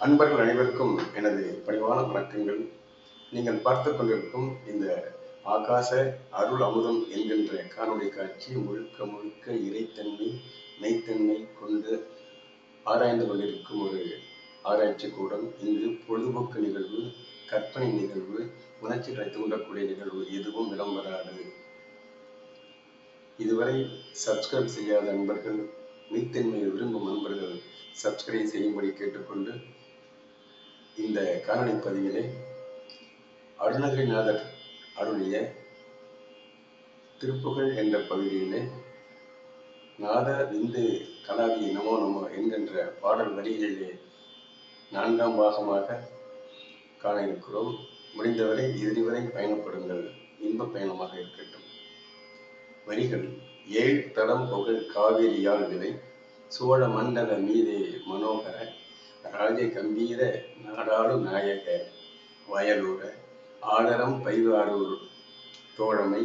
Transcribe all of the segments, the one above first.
அன்பர்கள் அனைவருக்கும் எனது பணிவான வணக்கங்கள். நீங்கள் பார்த்து கொண்டிருக்கும் இந்த ஆகாச அருள் அமுதம் என்கின்ற காணொளி காட்சி முழுக்க முழுக்க இறைத்தன்மை மெய்த்தன்மை கொண்டு ஆராய்ந்து கொண்டிருக்கும் ஒரு ஆராய்ச்சி கூடம். இங்கு பொழுதுபோக்கு நிகழ்வு கற்பனை நிகழ்வு உணர்ச்சிகளை தூண்டக்கூடிய நிகழ்வு எதுவும் இடம் வராது இதுவரை சப்ஸ்கிரைப் செய்யாத நண்பர்கள் மெய்த்தன்மையை விரும்பும் நண்பர்கள் சப்ஸ்கிரைப் செய்யும்படி கேட்டுக்கொண்டு இந்த காணொளி பதிவிலே அருணகிரிநாதர் அருளிய திருப்புகழ் என்ற பகுதியிலே நாத விந்து கலாவி நமோ நமோ என்கின்ற பாடல் வரிகளிலே நான்காம் பாகமாக காண இருக்கிறோம். முடிந்தவரை இறுதி வரை பயணப்படுங்கள். இன்ப பயணமாக இருக்கட்டும். வரிகள் ஏழ் தடம் புகழ் காவிரியால் விலை சோழ மண்டல மீதே மனோகர ராஜ கம்பீர நாடாளு நாயக வயலூர ஆடரம் பைவாரூர் தோழமை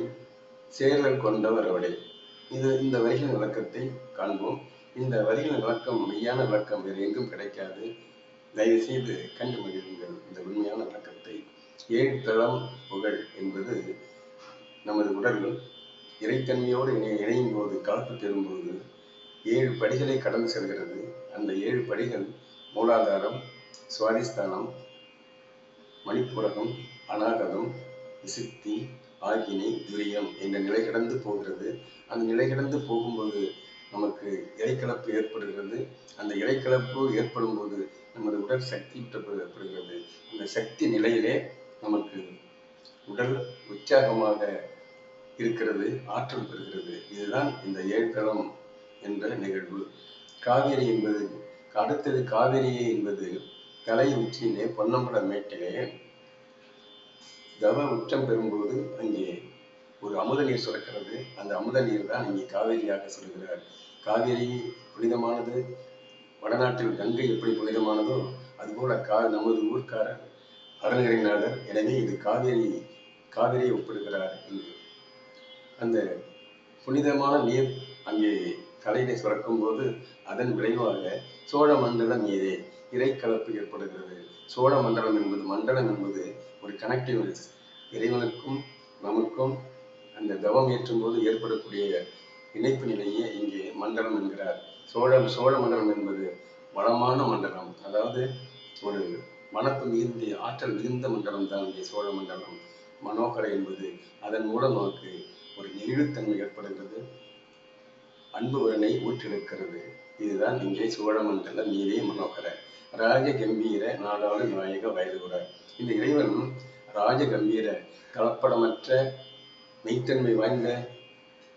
சேரல் கொண்டவர் அவடை இது இந்த வரிகளின் விளக்கத்தை காண்போம். இந்த வரிகளின் விளக்கம் மெய்யான விளக்கம் வேறு எங்கும் கிடைக்காது. தயவு செய்து கண்டு இந்த உண்மையான விளக்கத்தை. ஏழ்தளம் புகழ் என்பது நமது உடல்கள் இறைத்தன்மையோடு இணை இணையும் போது கலப்பு பெறும்போது ஏழு படிகளை கடந்து செல்கிறது. அந்த ஏழு படிகள் மூலாதாரம் சுவாதிஸ்தானம் மணிப்புரகம் அநாகதம் சித்தி ஆகினி துரியம் என்ற நிலை கடந்து போகிறது. அந்த நிலை கடந்து போகும்போது நமக்கு இடைக்கலப்பு ஏற்படுகிறது. அந்த இடைக்கலப்பு ஏற்படும் போது நமது உடல் சக்தி ஏற்படுகிறது. அந்த சக்தி நிலையிலே நமக்கு உடல் உற்சாகமாக இருக்கிறது ஆற்றல் பெறுகிறது. இதுதான் இந்த ஏழ்களம் என்ற நிகழ்வு. காவேரி என்பது அடுத்தது காவிரி என்பது தலை உச்சியிலே பொன்னம்பல மேட்டிலே தவ உச்சம் பெறும்போது அங்கே ஒரு அமுத நீர் சுரக்கிறது. அந்த அமுத நீர் தான் இங்கே காவேரியாக சொல்கிறார். காவேரி புனிதமானது வடநாட்டில் கங்கை எப்படி புனிதமானதோ அதுபோல கா நமது ஊர்க்காரர் அருணகிரிநாதர் எனவே இது காவேரி காவிரியை ஒப்பிடுகிறார் என்று. அந்த புனிதமான நீர் அங்கே தலையினை சுரக்கும் போது அதன் விளைவாக சோழ மண்டலம் மீதே இறைக்கலப்பு ஏற்படுகிறது. சோழ மண்டலம் என்பது மண்டலம் என்பது ஒரு கனெக்டிவ்னஸ் இறைவனுக்கும் நமக்கும் அந்த தவம் ஏற்றும் போது ஏற்படக்கூடிய இணைப்பு நிலையே இங்கே மண்டலம் என்கிறார். சோழ சோழ மண்டலம் என்பது வளமான மண்டலம். அதாவது ஒரு மனப்பு மிகுந்த ஆற்றல் மிகுந்த மண்டலம் தான் இங்கே சோழ மண்டலம். மனோகரை என்பது அதன் மூலம் நமக்கு ஒரு நெகிழ்த்தன்மை ஏற்படுகிறது. அன்பு உடனை ஊற்றெடுக்கிறது இதுதான் இங்கே சோழமண்டல நீரே மனோகர. ராஜ கம்பீர நாடாளு நாயக வயதுகுடர் இந்த இறைவன் ராஜ கம்பீர கலப்படமற்ற மெய்த்தன்மை வாய்ந்த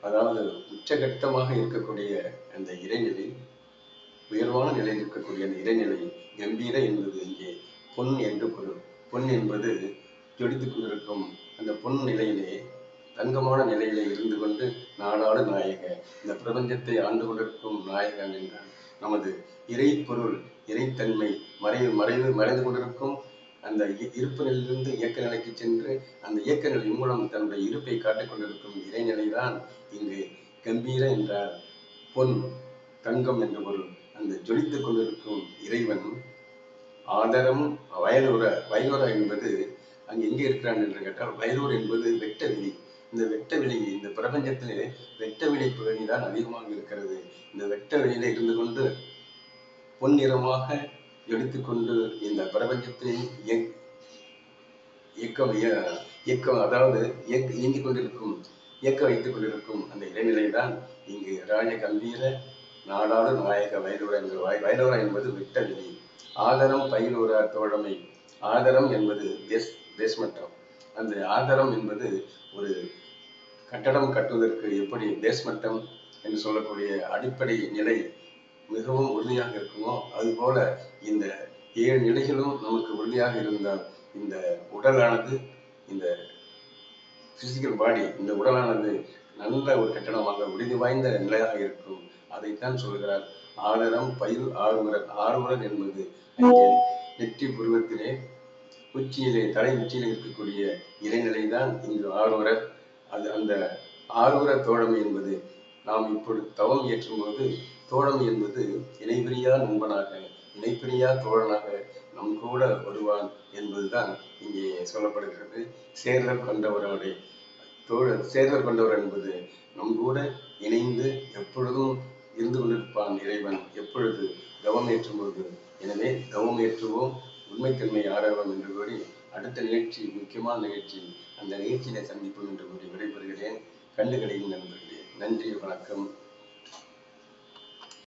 அதாவது உச்சகட்டமாக இருக்கக்கூடிய அந்த இறைநிலை உயர்வான நிலையில் இருக்கக்கூடிய அந்த இறைநிலை கம்பீர என்பது இங்கே பொன் என்று பொருள். பொன் என்பது ஜொலித்துக் கொண்டிருக்கும் அந்த பொன் நிலையிலே தங்கமான நிலையில இருந்து கொண்டு நாடாடு நாயக இந்த பிரபஞ்சத்தை ஆண்டு கொண்டிருக்கும் நாயகன் என்றான் நமது இறை பொருள் இறைத்தன்மை மறைவு மறைவு மறைந்து கொண்டிருக்கும் அந்த இருப்பு நிலையிலிருந்து இயக்க நிலைக்கு சென்று அந்த இயக்க நிலை மூலம் தன்னுடைய இருப்பை காட்டிக் கொண்டிருக்கும் இறைநிலைதான் இங்கு கம்பீர என்றார் பொன் தங்கம் என்ற பொருள். அந்த ஜொலித்துக் கொண்டிருக்கும் இறைவன் ஆதரம் வயலூர வயலூர என்பது அங்கு எங்கே இருக்கிறான் என்று கேட்டால் வயலூர் என்பது வெட்ட விதி. இந்த வெட்ட வெளி இந்த பிரபஞ்சத்திலே வெட்ட வெளி பகுதி தான் அதிகமாக இருக்கிறது. இந்த வெட்ட வெளியில இருந்து கொண்டு பொன்னிறமாக எடுத்துக்கொண்டு இந்த பிரபஞ்சத்தை இயக்கம் இயக்கம் அதாவது இயக்க இயங்கிக் கொண்டிருக்கும் இயக்க வைத்துக் கொண்டிருக்கும் அந்த இடைநிலை தான் இங்கு ராஜ கம்பீர நாடாளு நாயக வயலூரா என்கிற வயலூரா என்பது வெட்ட வெளி. ஆதரம் பயிலூரா தோழமை. ஆதரம் என்பது பேஸ் பேஸ்மட்டம் அந்த ஆதரம் என்பது ஒரு கட்டடம் கட்டுவதற்கு எப்படி பேஸ்மட்டம் என்று சொல்லக்கூடிய அடிப்படை நிலை மிகவும் உறுதியாக இருக்குமோ அதுபோல இந்த ஏழு நிலைகளும் நமக்கு உறுதியாக இருந்தால் இந்த உடலானது இந்த பிசிக்கல் பாடி இந்த உடலானது நல்ல ஒரு கட்டணமாக உறுதி வாய்ந்த நிலையாக இருக்கும். அதைத்தான் சொல்கிறார். ஆலரம் பயில் ஆறுமுரன் ஆறுமுரன் என்பது நெற்றி புருவத்திலே உச்சியிலே தலை உச்சியிலே இருக்கக்கூடிய இறைநிலை தான் இங்கு ஆறுமுரர் அது அந்த ஆரூர தோழமை என்பது நாம் இப்பொழுது தவம் ஏற்றும் போது தோழமை என்பது இணைபிரியா நண்பனாக இணைப்பிரியா தோழனாக நம் கூட வருவான் என்பதுதான் இங்கே சொல்லப்படுகிறது. சேர்தல் கொண்டவரோடைய தோழர் சேர்தல் கொண்டவர் என்பது நம் கூட இணைந்து எப்பொழுதும் இருந்து கொண்டிருப்பான் இறைவன் எப்பொழுது தவம் ஏற்றும் பொழுது. எனவே தவம் ஏற்றுவோம் உண்மைத்தன்மை ஆராய்வோம் என்று கூறி அடுத்த நிகழ்ச்சி முக்கியமான நிகழ்ச்சி அந்த நிகழ்ச்சியில சந்திப்போம் என்று கூறி விடைபெறுகிறேன். கண்டு நண்பர்களே. நன்றி வணக்கம்.